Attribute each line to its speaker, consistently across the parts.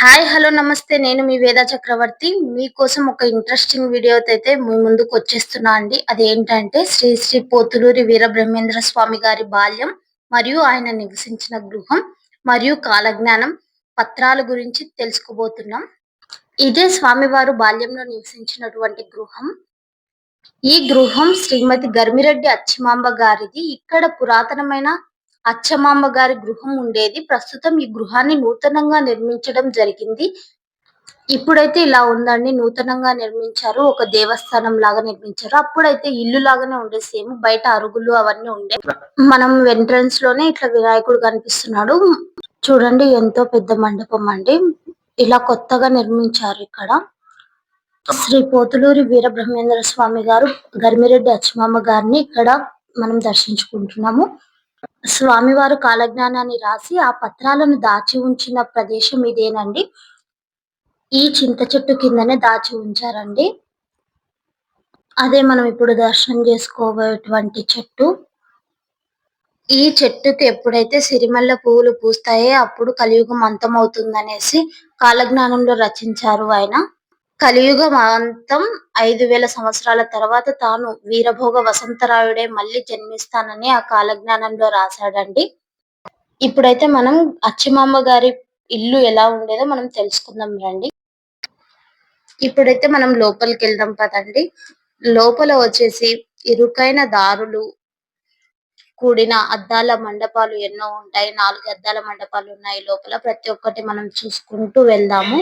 Speaker 1: Hi hello నమస్తే. నేను మీ వేద చక్రవర్తి. మీకోసం ఒక ఇంట్రెస్టింగ్ వీడియో అయితే మీ ముందుకు వచ్చేస్తున్నా అండి. అదేంటంటే శ్రీ శ్రీ పోతులూరి వీర బ్రహ్మేంద్ర స్వామి గారి బాల్యం మరియు ఆయన నివసించిన గృహం మరియు కాలజ్ఞానం పత్రాల గురించి తెలుసుకోబోతున్నాం. ఇదే స్వామివారు బాల్యంలో నివసించినటువంటి గృహం. ఈ గృహం శ్రీమతి గర్మిరెడ్డి అచ్చిమాంబ గారిది. ఇక్కడ పురాతనమైన అచ్చమాంబ గారి గృహం ఉండేది. ప్రస్తుతం ఈ గృహాన్ని నూతనంగా నిర్మించడం జరిగింది. ఇప్పుడైతే ఇలా ఉందండి. నూతనంగా నిర్మించారు. ఒక దేవస్థానం లాగా నిర్మించారు. అప్పుడైతే ఇల్లు లాగానే ఉండే సేమ్ బయట అరుగులు అవన్నీ ఉండే. మనం ఎంట్రన్స్లోనే ఇట్లా వినాయకుడు కనిపిస్తున్నాడు. చూడండి ఎంతో పెద్ద మండపం అండి. ఇలా కొత్తగా నిర్మించారు ఇక్కడ. శ్రీ పోతులూరి వీర బ్రహ్మేంద్ర స్వామి గారు గర్మిరెడ్డి అచ్చమామ గారిని ఇక్కడ మనం దర్శించుకుంటున్నాము. స్వామివారు కాలజ్ఞానాన్ని రాసి ఆ పత్రాలను దాచి ఉంచిన ప్రదేశం ఇదేనండి. ఈ చింత చెట్టు కిందనే దాచి ఉంచారండి. అదే మనం ఇప్పుడు దర్శనం చేసుకోబోయేటువంటి చెట్టు. ఈ చెట్టుకి ఎప్పుడైతే సిరిమల్ల పువ్వులు పూస్తాయో అప్పుడు కలియుగం అంతం అవుతుందనేసి కాలజ్ఞానంలో రచించారు ఆయన. కలియుగం అంతం ఐదు వేల సంవత్సరాల తర్వాత తాను వీరభోగ వసంతరాయుడే మళ్ళీ జన్మిస్తానని ఆ కాలజ్ఞానంలో రాశాడండి. ఇప్పుడైతే మనం అచ్చిమాంబ గారి ఇల్లు ఎలా ఉండేదో మనం తెలుసుకుందాం రండి. ఇప్పుడైతే మనం లోపలికి వెళ్దాం పదండి. లోపల వచ్చేసి ఇరుకైన దారులు కూడిన అద్దాల మండపాలు ఎన్నో ఉంటాయి. నాలుగు అద్దాల మండపాలు ఉన్నాయి లోపల. ప్రతి ఒక్కటి మనం చూసుకుంటూ వెళ్దాము.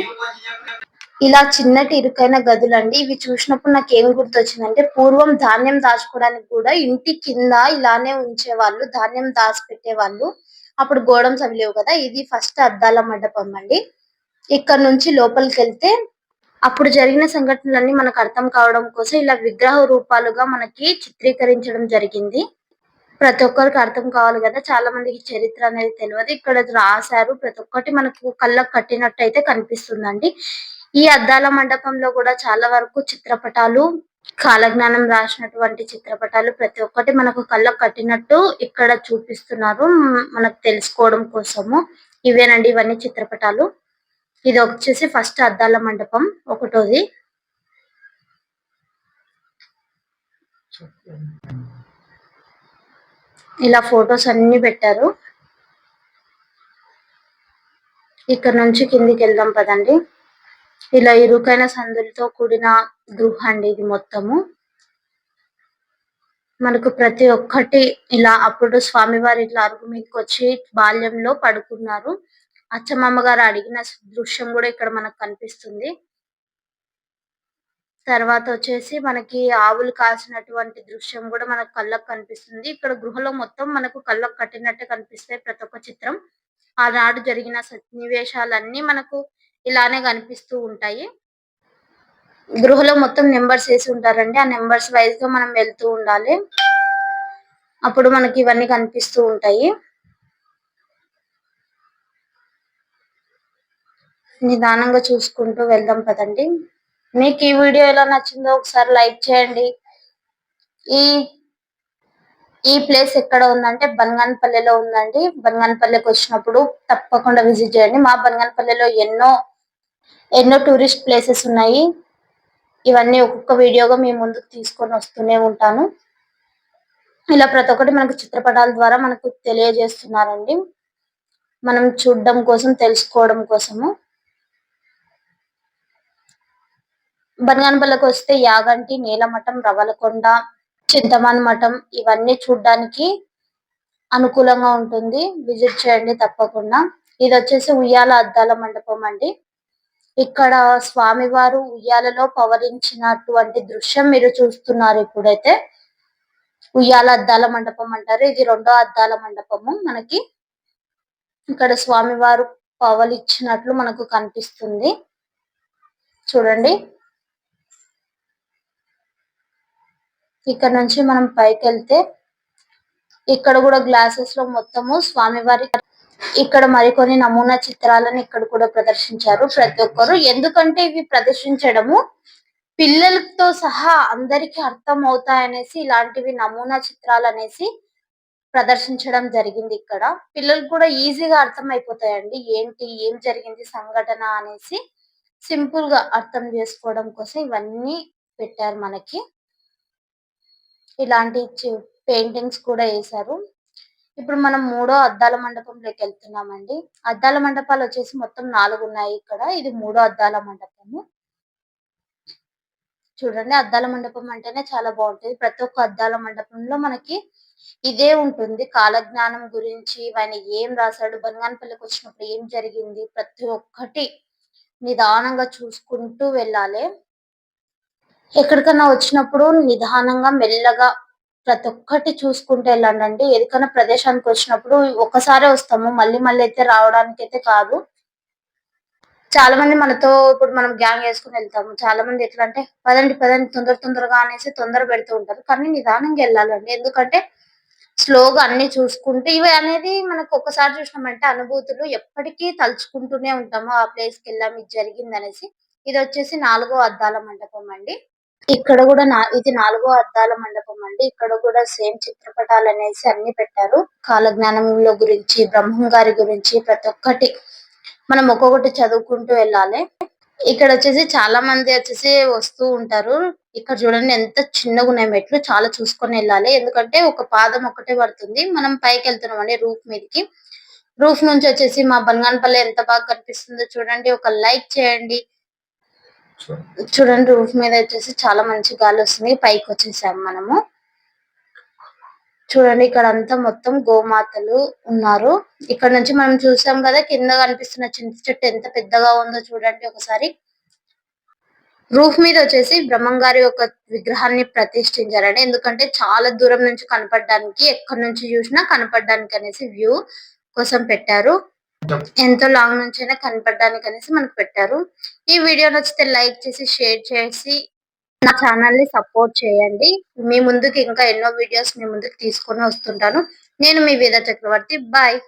Speaker 1: ఇలా చిన్నటి ఇరుకైన గదులు అండి ఇవి చూసినప్పుడు నాకు ఏం గుర్తొచ్చిందంటే పూర్వం ధాన్యం దాచుకోవడానికి కూడా ఇంటి కింద ఇలానే ఉంచేవాళ్ళు ధాన్యం దాచి పెట్టేవాళ్ళు అప్పుడు గోడమ్స్ అవి లేవు కదా. ఇది ఫస్ట్ అద్దాల మండపం అండి. ఇక్కడ నుంచి లోపలికి వెళ్తే అప్పుడు జరిగిన సంఘటనలన్నీ మనకు అర్థం కావడం కోసం ఇలా విగ్రహ రూపాలుగా మనకి చిత్రీకరించడం జరిగింది. ప్రతి ఒక్కరికి అర్థం కావాలి కదా. చాలా మందికి చరిత్ర అనేది తెలియదు ఇక్కడ రాశారు ప్రతి ఒక్కటి మనకు కళ్ళకు కట్టినట్టు అయితే కనిపిస్తుందండి. ఈ అద్దాల మండపంలో కూడా చాలా వరకు చిత్రపటాలు కాలజ్ఞానం రాసినటువంటి చిత్రపటాలు ప్రతి ఒక్కటి మనకు కళ్ళకు కట్టినట్టు ఇక్కడ చూపిస్తున్నారు. మనకు తెలుసుకోవడం కోసము. ఇవేనండి ఇవన్నీ చిత్రపటాలు. ఇది వచ్చేసి ఫస్ట్ అద్దాల మండపం ఒకటోది. ఇలా ఫొటోస్ అన్ని పెట్టారు. ఇక్కడ నుంచి కిందికి వెళ్దాం పదండి. ఇలా ఇరుకైన సందులతో కూడిన గృహ అండి ఇది మొత్తము. మనకు ప్రతి ఒక్కటి ఇలా అప్పుడు స్వామివారి ఇట్లా అరుగు మీదకి వచ్చి బాల్యంలో పడుకున్నారు. అచ్చమ్మమ్మ గారు అడిగిన దృశ్యం కూడా ఇక్కడ మనకు కనిపిస్తుంది. తర్వాత వచ్చేసి మనకి ఆవులు కాసినటువంటి దృశ్యం కూడా మనకు కళ్ళకు కనిపిస్తుంది. ఇక్కడ గృహలో మొత్తం మనకు కళ్ళకు కట్టినట్టే కనిపిస్తాయి ప్రతి ఒక్క చిత్రం. ఆనాడు జరిగిన సన్నివేశాలన్నీ మనకు ఇలానే కనిపిస్తూ ఉంటాయి. గృహలో మొత్తం నెంబర్స్ వేసి ఉంటారండి. ఆ నెంబర్స్ వైజ్గా మనం వెళ్తూ ఉండాలి. అప్పుడు మనకి ఇవన్నీ కనిపిస్తూ ఉంటాయి. నిదానంగా చూసుకుంటూ వెళ్దాం పదండి. మీకు ఈ వీడియో ఎలా నచ్చిందో ఒకసారి లైక్ చేయండి. ఈ ఈ ప్లేస్ ఎక్కడ ఉందంటే బనగానపల్లెలో ఉందండి. బనగానపల్లెకి వచ్చినప్పుడు తప్పకుండా విజిట్ చేయండి. మా బనగానపల్లెలో ఎన్నో ఎన్నో టూరిస్ట్ ప్లేసెస్ ఉన్నాయి. ఇవన్నీ ఒక్కొక్క వీడియోగా మీ ముందుకు తీసుకొని వస్తూనే ఉంటాను. ఇలా ప్రతి ఒక్కటి మనకు చిత్రపటాల ద్వారా మనకు తెలియజేస్తున్నారండి. మనం చూడడం కోసం తెలుసుకోవడం కోసము. బనగానపల్లికి వస్తే యాగంటి నీలమఠం రవలకొండ చింతమాన్ మఠం ఇవన్నీ చూడడానికి అనుకూలంగా ఉంటుంది. విజిట్ చేయండి తప్పకుండా. ఇది వచ్చేసి ఉయ్యాల అద్దాల మండపం అండి. ఇక్కడ స్వామివారు ఉయ్యాలలో పవరించినటువంటి దృశ్యం మీరు చూస్తున్నారు ఇప్పుడైతే. ఉయ్యాల అద్దాల మండపం అంటారు. ఇది రెండో అద్దాల మండపము మనకి. ఇక్కడ స్వామివారు పవలిచ్చినట్లు మనకు కనిపిస్తుంది. చూడండి. ఇక్కడ నుంచి మనం పైకి వెళ్తే ఇక్కడ కూడా గ్లాసెస్లో మొత్తము స్వామివారి ఇక్కడ మరికొన్ని నమూనా చిత్రాలను ఇక్కడ కూడా ప్రదర్శించారు ప్రతి ఒక్కరు. ఎందుకంటే ఇవి ప్రదర్శించడము పిల్లలతో సహా అందరికి అర్థం అవుతాయనేసి ఇలాంటివి నమూనా చిత్రాలు అనేసి ప్రదర్శించడం జరిగింది ఇక్కడ. పిల్లలు కూడా ఈజీగా అర్థం అయిపోతాయండి ఏంటి ఏం జరిగింది సంఘటన అనేసి సింపుల్గా అర్థం చేసుకోవడం కోసం ఇవన్నీ పెట్టారు మనకి. ఇలాంటి పెయింటింగ్స్ కూడా వేశారు ఇప్పుడు మనం మూడో అద్దాల మండపంలోకి వెళ్తున్నామండి. అద్దాల మండపాలు వచ్చేసి మొత్తం నాలుగు ఉన్నాయి ఇక్కడ. ఇది మూడో అద్దాల మండపము. చూడండి అద్దాల మండపం అంటేనే చాలా బాగుంటుంది. ప్రతి ఒక్క అద్దాల మండపంలో మనకి ఇదే ఉంటుంది. కాలజ్ఞానం గురించి ఆయన ఏం రాశాడు బనగానపల్లికి వచ్చినప్పుడు ఏం జరిగింది ప్రతి ఒక్కటి నిదానంగా చూసుకుంటూ వెళ్ళాలి. ఎక్కడికైనా వచ్చినప్పుడు నిదానంగా మెల్లగా ప్రతి ఒక్కటి చూసుకుంటూ వెళ్ళండి ఏదికైనా ప్రదేశానికి వచ్చినప్పుడు ఒక్కసారే వస్తాము. మళ్ళీ మళ్ళీ అయితే రావడానికి అయితే కాదు. చాలా మంది మనతో ఇప్పుడు మనం గ్యాంగ్ వేసుకుని వెళ్తాము. చాలా మంది ఎట్లా అంటే పదండి పదండి తొందర తొందరగా అనేసి తొందర పెడుతూ ఉంటారు. కానీ నిదానంగా వెళ్ళాలండి. ఎందుకంటే స్లోగా అన్ని చూసుకుంటూ ఇవి అనేది మనకు ఒక్కసారి చూసినామంటే అనుభూతులు ఎప్పటికీ తలుచుకుంటూనే ఉంటాము. ఆ ప్లేస్కి వెళ్ళాము ఇది జరిగింది అనేసి ఇది వచ్చేసి నాలుగో అద్దాల మండపం అండి. ఇక్కడ కూడా నా ఇది నాలుగో అద్దాల మండపం అండి. ఇక్కడ కూడా సేమ్ చిత్రపటాలు అనేసి అన్ని పెట్టారు. కాలజ్ఞానంలో గురించి బ్రహ్మం గారి గురించి ప్రతి ఒక్కటి మనం ఒక్కొక్కటి చదువుకుంటూ వెళ్ళాలి. ఇక్కడ వచ్చేసి చాలా మంది వచ్చేసి వస్తూ ఉంటారు. ఇక్కడ చూడండి ఎంత చిన్నగా ఉన్నాయి మెట్లు. చాలా చూసుకొని వెళ్ళాలి. ఎందుకంటే ఒక పాదం ఒకటే పడుతుంది. మనం పైకి వెళ్తున్నాం అండి రూఫ్ మీదకి. రూఫ్ నుంచి వచ్చేసి మా బంగాన్పల్లి ఎంత బాగా కనిపిస్తుందో చూడండి. ఒక లైక్ చేయండి. చూడండి రూఫ్ మీద వచ్చేసి చాలా మంచి గాలి వస్తుంది. పైకి వచ్చేసాం మనము. చూడండి ఇక్కడ అంతా మొత్తం గోమాతలు ఉన్నారు. ఇక్కడ నుంచి మనం చూసాం కదా కింద కనిపిస్తున్న చింత చెట్టు ఎంత పెద్దగా ఉందో చూడండి ఒకసారి. రూఫ్ మీద వచ్చేసి బ్రహ్మంగారి ఒక విగ్రహాన్ని ప్రతిష్ఠించారండి. ఎందుకంటే చాలా దూరం నుంచి కనపడడానికి ఎక్కడి నుంచి చూసినా కనపడడానికి అనేసి వ్యూ కోసం పెట్టారు. ఎంతో లాంగ్ నుంచి అయినా కనపడడానికి అనేసి మనకు పెట్టారు. ఈ వీడియో నచ్చితే లైక్ చేసి షేర్ చేసి నా ఛానల్ని సపోర్ట్ చేయండి. మీ ముందుకు ఇంకా ఎన్నో వీడియోస్ మీ ముందుకు తీసుకొని వస్తుంటాను. నేను మీ వేద చక్రవర్తి. బాయ్.